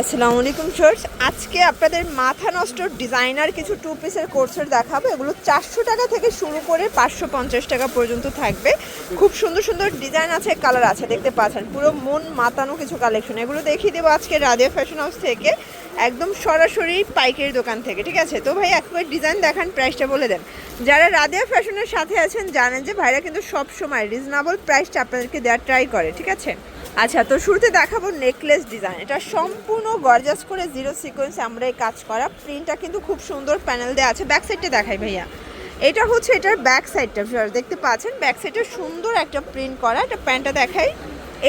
আসসালামু আলাইকুম শর্টস আজকে আপনাদের মাথা নষ্ট ডিজাইনার কিছু টু পিসের কোর্সের দেখাবো। এগুলো চারশো টাকা থেকে শুরু করে পাঁচশো পঞ্চাশ টাকা পর্যন্ত থাকবে। খুব সুন্দর সুন্দর ডিজাইন আছে কালার আছে, দেখতে পাচ্ছেন। পুরো মন মাতানো কিছু কালেকশন এগুলো দেখিয়ে দেবো আজকে রাধিয়া ফ্যাশন হাউস থেকে। একদম সরাসরি পাইকারি দোকান থেকে, ঠিক আছে? তো ভাই, এক ডিজাইন দেখান প্রাইসটা বলে দেন। যারা রাধিয়া ফ্যাশনের সাথে আছেন, জানেন যে ভাইরা কিন্তু সব সময় রিজনেবল প্রাইসটা আপনাদেরকে দেওয়ার ট্রাই করে, ঠিক আছে? আচ্ছা তো শুরুতে দেখাবো নেকলেস ডিজাইন এটা সম্পূর্ণ গর্জাস করে জিরো সিকোয়েন্স আমরা এই কাজ করা। প্রিন্টটা কিন্তু খুব সুন্দর প্যানেল দেওয়া আছে। ব্যাক সাইডটা দেখাই ভাইয়া। এটা হচ্ছে এটার ব্যাক সাইডটা ভিউয়ার দেখতে পাচ্ছেন? ব্যাক সাইডে সুন্দর একটা প্রিন্ট করা। এটা প্যান্টটা দেখাই।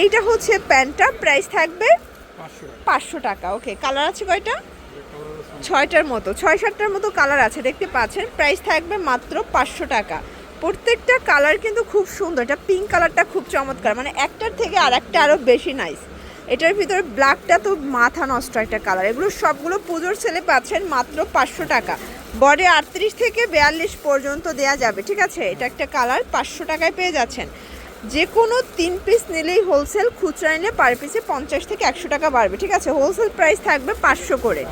এইটা হচ্ছে প্যান্টটা প্রাইস থাকবে পাঁচশো টাকা। ওকে কালার আছে কয়টা? ছয়টার মতো ছয় সাতটার মতো কালার আছে দেখতে পাচ্ছেন? প্রাইস থাকবে মাত্র পাঁচশো টাকা। প্রত্যেকটা কালার কিন্তু খুব সুন্দর। এটা পিঙ্ক কালারটা খুব চমৎকার। মানে একটার থেকে আর একটা আরও বেশি নাইস এটার ভিতরে ব্ল্যাকটা তো মাথা নষ্ট একটা কালার এগুলো সবগুলো পুজোর ছেলে পাচ্ছেন মাত্র পাঁচশো টাকা। বডি আটত্রিশ থেকে বিয়াল্লিশ পর্যন্ত দেয়া যাবে, ঠিক আছে? এটা একটা কালার পাঁচশো টাকায় পেয়ে যাচ্ছেন। যে কোনো তিন পিস নিলেই হোলসেল খুচরা নিলে পার পিসে পঞ্চাশ থেকে একশো টাকা বাড়বে, ঠিক আছে? হোলসেল প্রাইস থাকবে পাঁচশো করে।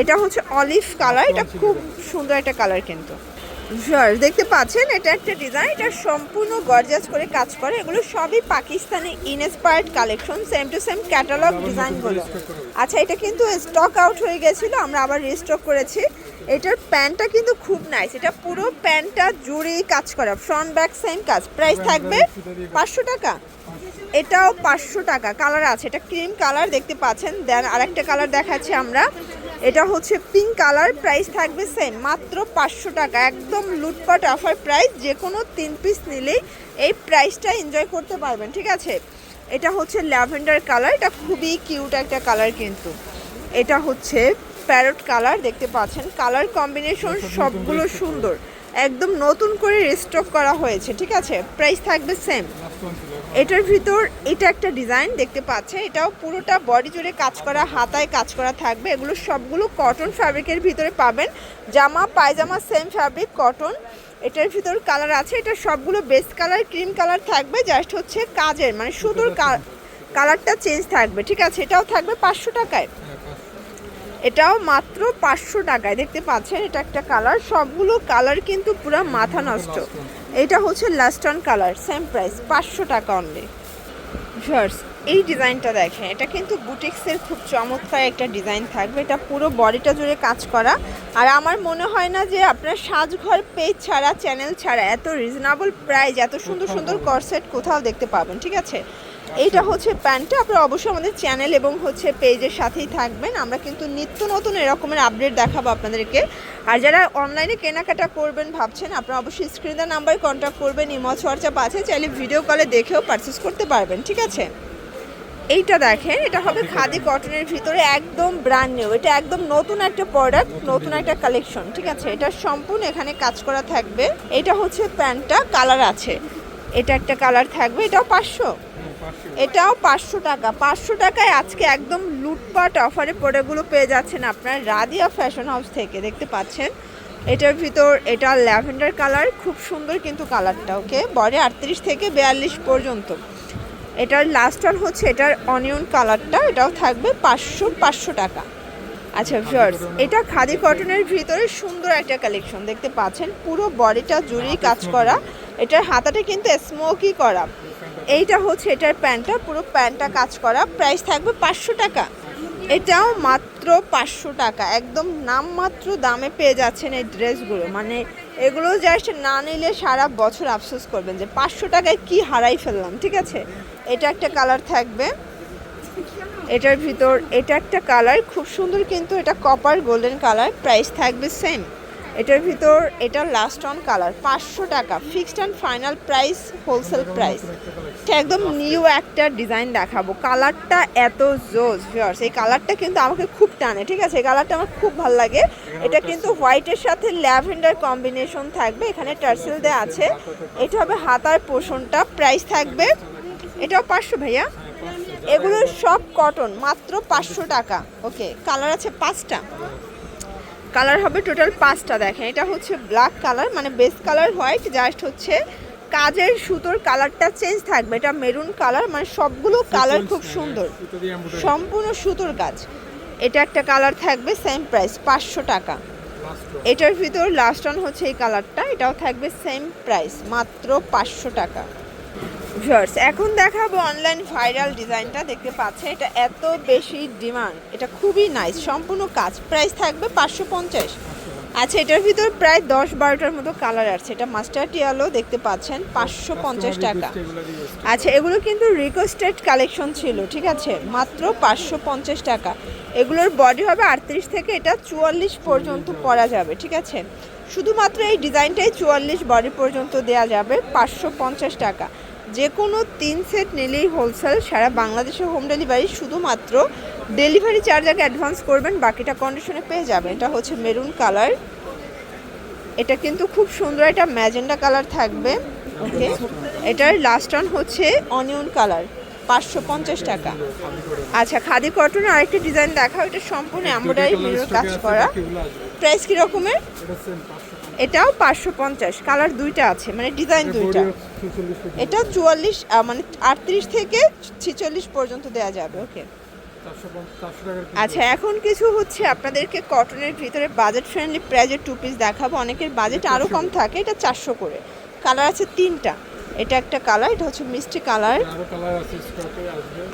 এটা হচ্ছে অলিভ কালার এটা খুব সুন্দর একটা কালার কিন্তু। দেখতে পাচ্ছেন এটা একটা ডিজাইন এটা সম্পূর্ণ গর্জাস করে কাজ করে। এগুলো সবই Pakistani inspired collection same to same catalogue ডিজাইনগুলো আচ্ছা এটা কিন্তু স্টক আউট হয়ে গেছিল আমরা আবার রিস্টক করেছি। এটার প্যান্টটা কিন্তু খুব নাইস এটা পুরো প্যান্টটা জুড়েই কাজ করা ফ্রন্ট ব্যাক সেম কাজ। প্রাইস থাকবে পাঁচশো টাকা। এটাও পাঁচশো টাকা। কালার আছে এটা ক্রিম কালার দেখতে পাচ্ছেন। দেন আরেকটা কালার দেখাচ্ছি আমরা। এটা হচ্ছে পিঙ্ক কালার প্রাইস থাকবে সেম মাত্র পাঁচশো টাকা। একদম লুটপাট অফার প্রাইস যে কোনো তিন পিস নিলেই এই প্রাইসটা এনজয় করতে পারবেন ঠিক আছে? এটা হচ্ছে ল্যাভেন্ডার কালার এটা খুবই কিউট একটা কালার কিন্তু। এটা হচ্ছে প্যারট কালার দেখতে পাচ্ছেন? কালার কম্বিনেশন সবগুলো সুন্দর। একদম নতুন করে রিস্টক করা হয়েছে ঠিক আছে? প্রাইস থাকবে সেম এটার ভিতর এটা একটা ডিজাইন দেখতে পাচ্ছে এটাও পুরোটা বডি জুড়ে কাজ করা হাতায় কাজ করা থাকবে। এগুলো সবগুলো কটন ফ্যাব্রিকের ভিতরে পাবেন। জামা পায়জামা সেম ফ্যাব্রিক কটন এটার ভিতর কালার আছে। এটা সবগুলো বেস্ট কালার ক্রিম কালার থাকবে। জাস্ট হচ্ছে কাজের মানে সুদূর কালারটা চেঞ্জ থাকবে। ঠিক আছে? এটাও থাকবে পাঁচশো টাকায়। এটাও মাত্র পাঁচশো টাকায়। দেখতে পাচ্ছেন? এটা একটা কালার সবগুলো কালার কিন্তু পুরো মাথা নষ্ট। এটা হচ্ছে লাস্টন কালার সেম প্রাইস পাঁচশো টাকা অনলি ভিউয়ার্স এই ডিজাইনটা দেখেন এটা কিন্তু বুটিক্সের খুব চমৎকার একটা ডিজাইন থাকবে এটা পুরো বডিটা জুড়ে কাজ করা। আর আমার মনে হয় না যে আপনার সাজঘর পেজ ছাড়া চ্যানেল ছাড়া এত রিজনেবল প্রাইস এত সুন্দর সুন্দর করসেট কোথাও দেখতে পাবেন ঠিক আছে? এইটা হচ্ছে প্যান্টটা, আপনারা অবশ্যই আমাদের চ্যানেল এবং হচ্ছে পেজের সাথেই থাকবেন। আমরা কিন্তু নিত্য নতুন এরকমের আপডেট দেখাবো আপনাদেরকে। আর যারা অনলাইনে কেনাকাটা করবেন ভাবছেন, আপনারা অবশ্যই স্ক্রিনের নাম্বারে কন্ট্যাক্ট করবেন, ইমজ হোয়াটসঅ্যাপ আছে, চাইলে ভিডিও কলে দেখেও পারচেস করতে পারবেন, ঠিক আছে? এইটা দেখেন, এটা হবে খাদি কটনের ভিতরে একদম ব্র্যান্ড নিউ এটা একদম নতুন একটা প্রোডাক্ট নতুন একটা কালেকশন ঠিক আছে? এটা সম্পূর্ণ এখানে কাজ করা থাকবে। এটা হচ্ছে প্যান্টটা কালার আছে। এটা একটা কালার থাকবে, এটাও পাঁচশো। এটাও পাঁচশো টাকা। পাঁচশো টাকায় আজকে একদম লুটপাট অফারে প্রোডাক্টগুলো পেয়ে যাচ্ছেন আপনার রাদিয়া ফ্যাশন হাউস থেকে, দেখতে পাচ্ছেন? এটার ভিতর, এটা ল্যাভেন্ডার কালার, খুব সুন্দর কিন্তু কালারটা, ওকে? বডি আটত্রিশ থেকে বিয়াল্লিশ পর্যন্ত। এটার লাস্ট হচ্ছে এটার অনিয়ন কালারটা, এটাও থাকবে পাঁচশো পাঁচশো টাকা। আচ্ছা ভিউয়ার্স এটা খাদি কটনের ভিতরে সুন্দর একটা কালেকশন দেখতে পাচ্ছেন? পুরো বডিটা জুড়েই কাজ করা। এটার হাতাটা কিন্তু স্মোকি করা। এইটা হচ্ছে এটার প্যান্টটা, পুরো প্যান্টটা কাজ করা। প্রাইস থাকবে পাঁচশো টাকা। এটাও মাত্র পাঁচশো টাকা। একদম নামমাত্র দামে পেয়ে যাচ্ছেন এই ড্রেসগুলো। মানে এগুলো জাস্ট না নিলে সারা বছর আফসোস করবেন যে পাঁচশো টাকায় কি হারাই ফেললাম, ঠিক আছে? এটা একটা কালার থাকবে। এটার ভিতর, এটা একটা কালার খুব সুন্দর কিন্তু এটা কপার গোল্ডেন কালার প্রাইস থাকবে সেম এটার ভিতর এটা লাস্ট অন কালার পাঁচশো টাকা fixed and final price wholesale price এটা একদম নিউ একটা ডিজাইন দেখাবো। কালারটা এত জোজ ভিউয়ার্স এই কালারটা কিন্তু আমাকে খুব টানে, ঠিক আছে? এই কালারটা আমার খুব ভালো লাগে। এটা কিন্তু হোয়াইটের সাথে ল্যাভেন্ডার কম্বিনেশন থাকবে, এখানে টার্সেল দেওয়া আছে। এটা হবে হাতার পোষণটা প্রাইস থাকবে, এটাও পাঁচশো ভাইয়া। এগুলো সব কটন মাত্র পাঁচশো টাকা। ওকে কালার আছে পাঁচটা। কালার হবে টোটাল পাঁচটা দেখেন। এটা হচ্ছে ব্ল্যাক কালার মানে বেস কালার হোয়াইট জাস্ট হচ্ছে কাজের সুতোর কালারটা চেঞ্জ থাকবে। এটা মেরুন কালার মানে সবগুলো কালার খুব সুন্দর। সম্পূর্ণ সুতোর কাজ। এটা একটা কালার থাকবে সেম প্রাইস পাঁচশো টাকা। এটার ভিতর লাস্ট অন হচ্ছে এই কালারটা এটাও থাকবে সেম প্রাইস মাত্র পাঁচশো টাকা। ভিউয়ার্স এখন দেখাবো অনলাইন ভাইরাল ডিজাইনটা দেখতে পাচ্ছে এটা এত বেশি ডিমান্ড এটা খুবই নাইস সম্পূর্ণ কাজ। প্রাইস থাকবে পাঁচশো পঞ্চাশ। আচ্ছা এটার ভিতর প্রায় দশ বারোটার মতো কালার আছে। এটা মাস্টার টিয়ালো দেখতে পাচ্ছেন পাঁচশো পঞ্চাশ টাকা। আচ্ছা এগুলো কিন্তু রিকোয়েস্টেড কালেকশন ছিল ঠিক আছে? মাত্র পাঁচশো পঞ্চাশ টাকা। এগুলোর বডি হবে আটত্রিশ থেকে এটা চুয়াল্লিশ পর্যন্ত পরা যাবে ঠিক আছে? শুধুমাত্র এই ডিজাইনটাই চুয়াল্লিশ বডি পর্যন্ত দেওয়া যাবে পাঁচশো পঞ্চাশ টাকা। যে কোনো তিন সেট নিলেই হোলসেল সারা বাংলাদেশে হোম ডেলিভারি শুধুমাত্র ডেলিভারি চার্জ আগে অ্যাডভান্স করবেন বাকিটা কন্ডিশনে পেয়ে যাবেন। এটা হচ্ছে মেরুন কালার এটা কিন্তু খুব সুন্দর একটা ম্যাজেন্ডা কালার থাকবে। ওকে এটার লাস্ট অন হচ্ছে অনিয়ন কালার পাঁচশো পঞ্চাশ টাকা। আচ্ছা খাদি কটনের আরেকটা ডিজাইন দেখাও এটা সম্পূর্ণ এমব্রয়ডারি মিরর কাজ করা। প্রাইস কি রকমের এটাও পাঁচশো পঞ্চাশ। কালার দুইটা আছে মানে ডিজাইন দুইটা। এটা চুয়াল্লিশ মানে আটত্রিশ থেকে ছিচল্লিশ পর্যন্ত দেওয়া যাবে ওকে। আচ্ছা এখন কিছু হচ্ছে আপনাদেরকে কটনের ভিতরে বাজেট ফ্রেন্ডলি প্রাইজের টু পিস দেখাবো। অনেকের বাজেট আরও কম থাকে এটা চারশো করে। কালার আছে তিনটা। এটা একটা কালার এটা হচ্ছে মিষ্টি কালার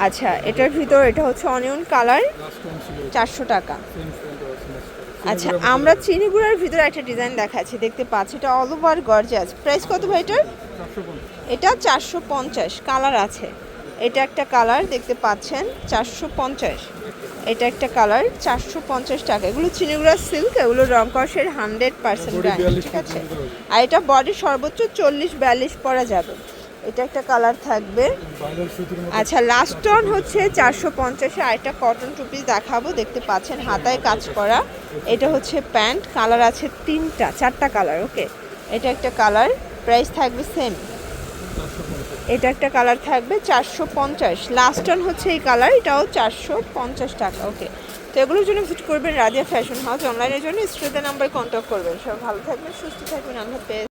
আচ্ছা এটার ভিতর এটা হচ্ছে অনিয়ন কালার চারশো টাকা। আচ্ছা আমরা চিনি গুঁড়ার ভিতরে একটা ডিজাইন দেখাচ্ছি দেখতে পাচ্ছি। এটা অল ওভার গর্জাস প্রাইস কত ভাই এটার? এটা চারশো পঞ্চাশ কালার আছে। এটা একটা কালার দেখতে পাচ্ছেন চারশো পঞ্চাশ। এটা একটা কালার চারশো পঞ্চাশ টাকা। এগুলো চিনিগুড়া সিল্ক এগুলো রং কষের হান্ড্রেড পার্সেন্ট ঠিক আছে? আর এটা বডি সর্বোচ্চ চল্লিশ বিয়াল্লিশ পরা যাবে। এটা একটা কালার থাকবে। আচ্ছা লাস্ট টন হচ্ছে চারশো পঞ্চাশে আরেকটা কটন টুপিস দেখাবো। দেখতে পাচ্ছেন, হাতায় কাজ করা। এটা হচ্ছে প্যান্ট কালার আছে তিনটা, চারটা কালার ওকে এটা একটা কালার প্রাইস থাকবে সেম এটা একটা কালার থাকবে চারশো পঞ্চাশ। লাস্ট টন হচ্ছে এই কালার এটাও চারশো পঞ্চাশ টাকা ওকে তো এগুলোর জন্য ভিজিট করবেন রাজিয়া ফ্যাশন হাউস অনলাইনের জন্য। স্ক্রিনের নাম্বার কন্ট্যাক্ট করবেন। সব ভালো থাকবেন, সুস্থ থাকবেন, আল্লাহ